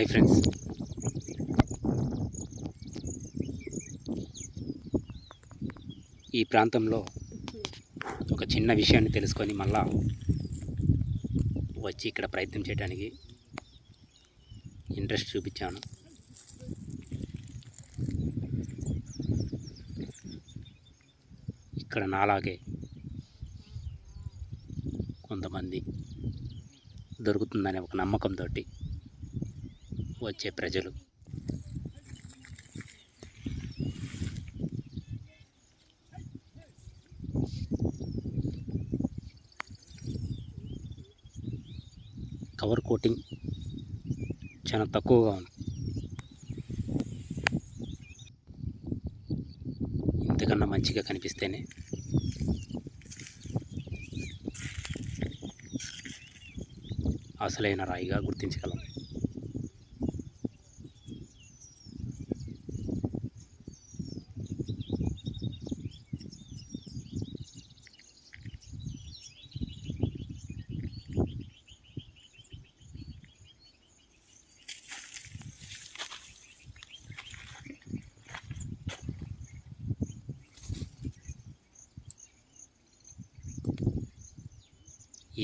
Hi friends ఈ ప్రాంతంలో ఒక చిన్న విషయాన్ని తెలుసుకొని మళ్ళా వచ్చి ఇక్కడ ప్రయత్నం చేయడానికి ఇంట్రెస్ట్ చూపించాను. ఇక్కడ నాలాగే కొంతమంది దొరుకుతుందనే ఒక నమ్మకంతో వచ్చే ప్రజలు. కవర్ కోటింగ్ చాలా తక్కువగా ఉంది. ఇంతకన్నా మంచిగా కనిపిస్తేనే అసలైన రాయిగా గుర్తించగలం.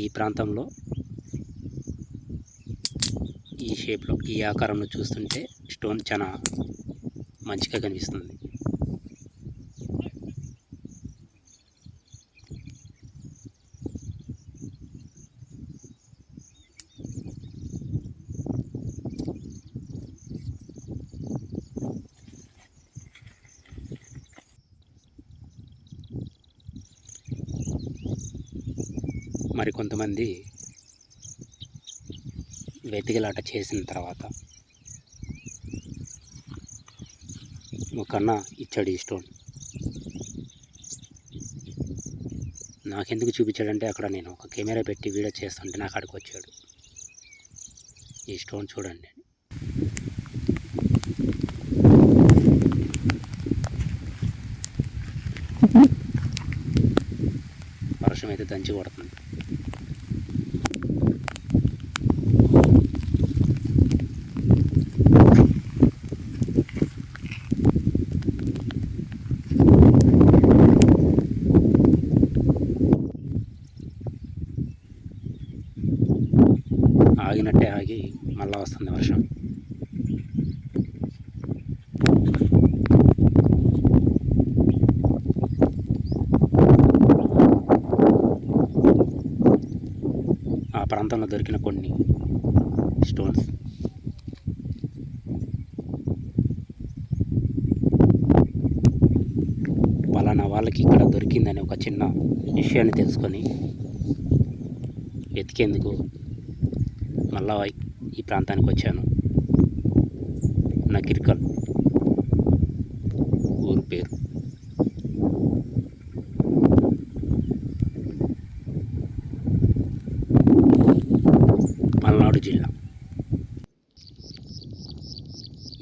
ఈ ప్రాంతంలో ఈ షేప్లో ఈ ఆకారంలో చూస్తుంటే స్టోన్ చాలా మంచిగా కనిపిస్తుంది. మరి కొంతమంది వెతికిలాట చేసిన తర్వాత ఒక అన్న ఇచ్చాడు ఈ స్టోన్. నాకెందుకు చూపించాడంటే అక్కడ నేను ఒక కెమెరా పెట్టి వీడియో చేస్తుంటే నాకు అక్కడికి వచ్చాడు. ఈ స్టోన్ చూడండి. వర్షం అయితే దంచి కొడుతుంది ఆగినట్టే ఆగి మళ్ళా వస్తుంది వర్షం ఆ ప్రాంతంలో దొరికిన కొన్ని స్టోన్స్. పలానా వాళ్ళకి ఇక్కడ దొరికిందని ఒక చిన్న విషయాన్ని తెలుసుకొని వెతికేందుకు మళ్ళా ఈ ప్రాంతానికి వచ్చాను. నా కిరికల్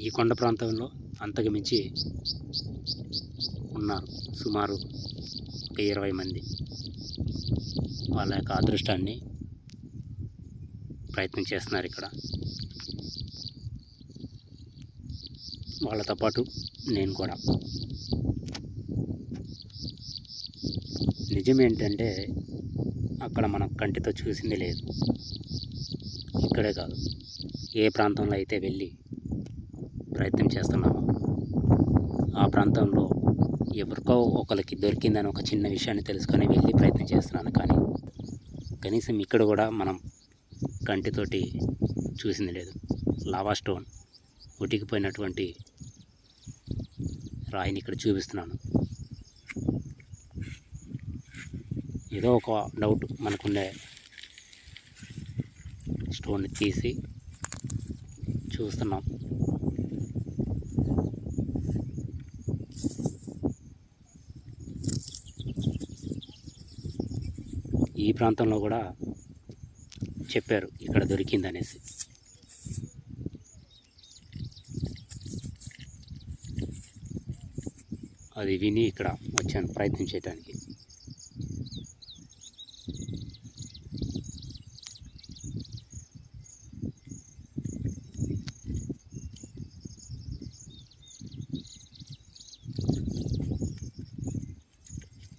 ఈ కొండ ప్రాంతంలో అంతకు మించి ఉన్నారు సుమారు ఒక ఇరవై మంది. వాళ్ళ యొక్క అదృష్టాన్ని ప్రయత్నం చేస్తున్నారు ఇక్కడ. వాళ్ళతో పాటు నేను కూడా. నిజం ఏంటంటే అక్కడ మనం కంటితో చూసింది లేదు. ఇక్కడే కాదు. ఏ ప్రాంతంలో అయితే వెళ్ళి ప్రయత్నం చేస్తున్నాము. ఆ ప్రాంతంలో ఎవరికో ఒకరికి దొరికిందని ఒక చిన్న విషయాన్ని తెలుసుకొని వెళ్ళి ప్రయత్నం చేస్తున్నాను. కానీ కనీసం ఇక్కడ కూడా మనం కంటితోటి చూసింది లేదు. లావా స్టోన్ ఉటికిపోయినటువంటి రాయిని ఇక్కడ చూపిస్తున్నాను. ఏదో ఒక డౌట్ మనకుండే స్టోన్ని తీసి చూస్తున్నాం. ప్రాంతంలో కూడా చెప్పారు ఇక్కడ దొరికిందనేసి. అది విని ఇక్కడ వచ్చాను ప్రయత్నం చేయడానికి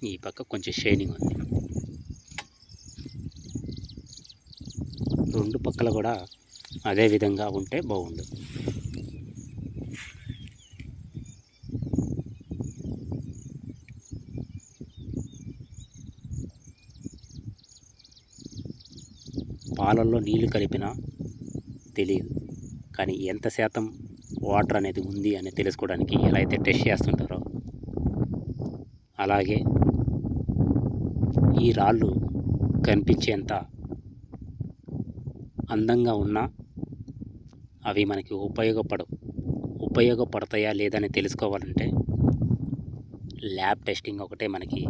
ఈ పక్క కొంచెం షైనింగ్ ఉంది. రెండు పక్కల కూడా అదే విధంగా ఉంటే బాగుండు. పాలల్లో నీళ్ళు కలిపినా తెలియదు కానీ ఎంత శాతం వాటర్ అనేది ఉంది అని తెలుసుకోవడానికి ఎలా అయితే టెస్ట్ చేస్తుంటారో అలాగే ఈ రాళ్ళు కనిపించేంత అందంగా ఉన్నా అవి మనకి ఉపయోగపడవు. ఉపయోగపడతాయా లేదని తెలుసుకోవాలంటే ల్యాబ్ టెస్టింగ్ ఒకటే మనకి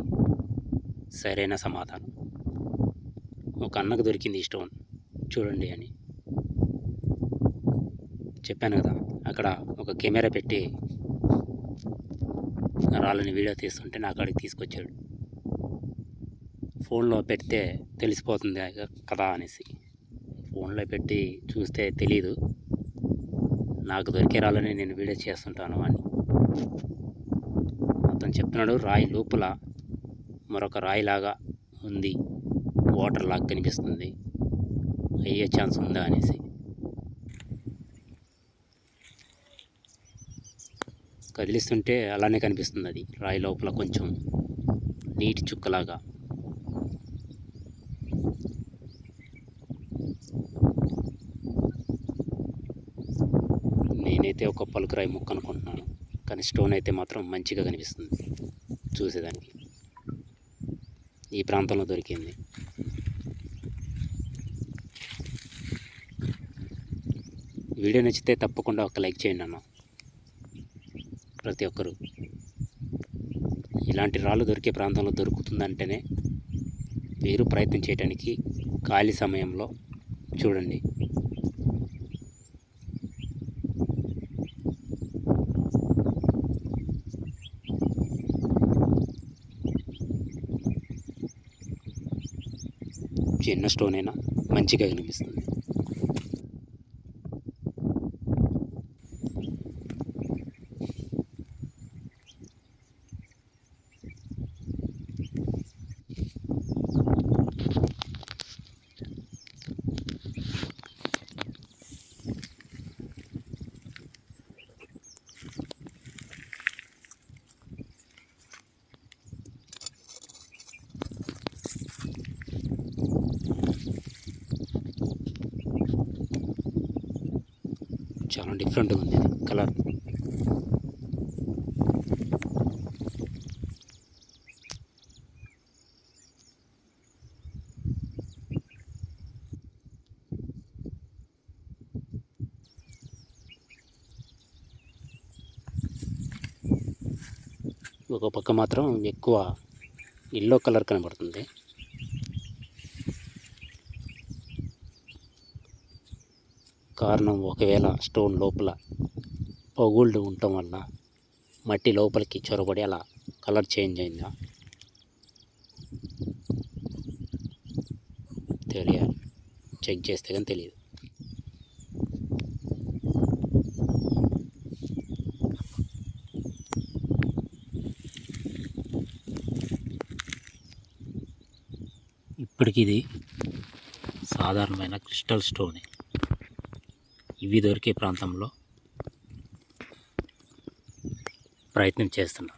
సరైన సమాధానం. ఒక అన్నకు దొరికింది ఈ స్టోన్ చూడండి అని. చెప్పాను కదా అక్కడ ఒక కెమెరా పెట్టి రాళ్ళని వీడియో తీస్తుంటే నా అక్కడికి తీసుకొచ్చాడు. ఫోన్లో పెడితే తెలిసిపోతుంది కదా అనేసి. ఫోన్లో పెట్టి చూస్తే తెలీదు. నాకు దొరికే రాళ్ళని నేను వీడియో చేస్తుంటాను అని. అతను చెప్తున్నాడు రాయి లోపల మరొక రాయిలాగా ఉంది. వాటర్ లాగా కనిపిస్తుంది. అయ్యే ఛాన్స్ ఉందా? అనేసి. కదిలిస్తుంటే అలానే కనిపిస్తుంది అది. రాయి లోపల కొంచెం నీటి చుక్కలాగా. అయితే ఒక పలుకురాయి ముక్క అనుకుంటున్నాను. కానీ స్టోన్ అయితే మాత్రం మంచిగా కనిపిస్తుంది. చూసేదానికి. ఈ ప్రాంతంలో దొరికింది. వీడియో నచ్చితే తప్పకుండా ఒక లైక్ చేయండి అన్న. ప్రతి ఒక్కరు. ఇలాంటి రాళ్ళు దొరికే ప్రాంతంలో దొరుకుతుందంటేనే మీరు ప్రయత్నం చేయడానికి ఖాళీ సమయంలో చూడండి. చిన్న స్టోన్ అయినా మంచిగా కనిపిస్తుంది. చాలా డిఫరెంట్గా ఉంది కలర్. ఒక పక్క మాత్రం ఎక్కువ ఎల్లో కలర్ కనబడుతుంది. కారణం ఒకవేళ స్టోన్ లోపల పగుళ్ళు ఉండటం వల్ల మట్టి లోపలికి చొరబడి అలా కలర్ చేంజ్ అయిందా? తెలియాలి. చెక్ చేస్తే కానీ తెలియదు ఇప్పటికి ఇది సాధారణమైన క్రిస్టల్ స్టోనే. ఇవి దొరికే ప్రాంతంలో ప్రయత్నం చేస్తున్నాను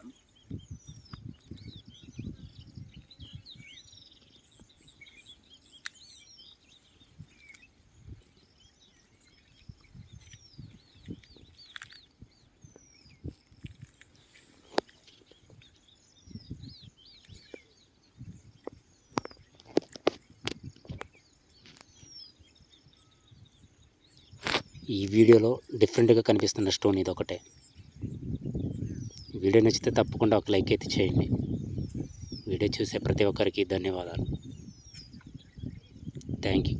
ఈ వీడియోలో డిఫరెంట్గా కనిపిస్తున్న స్టోన్ ఇది ఒకటే. వీడియో నచ్చితే తప్పకుండా ఒక లైక్ అయితే చేయండి. వీడియో చూసే ప్రతి ఒక్కరికి ధన్యవాదాలు. Thank you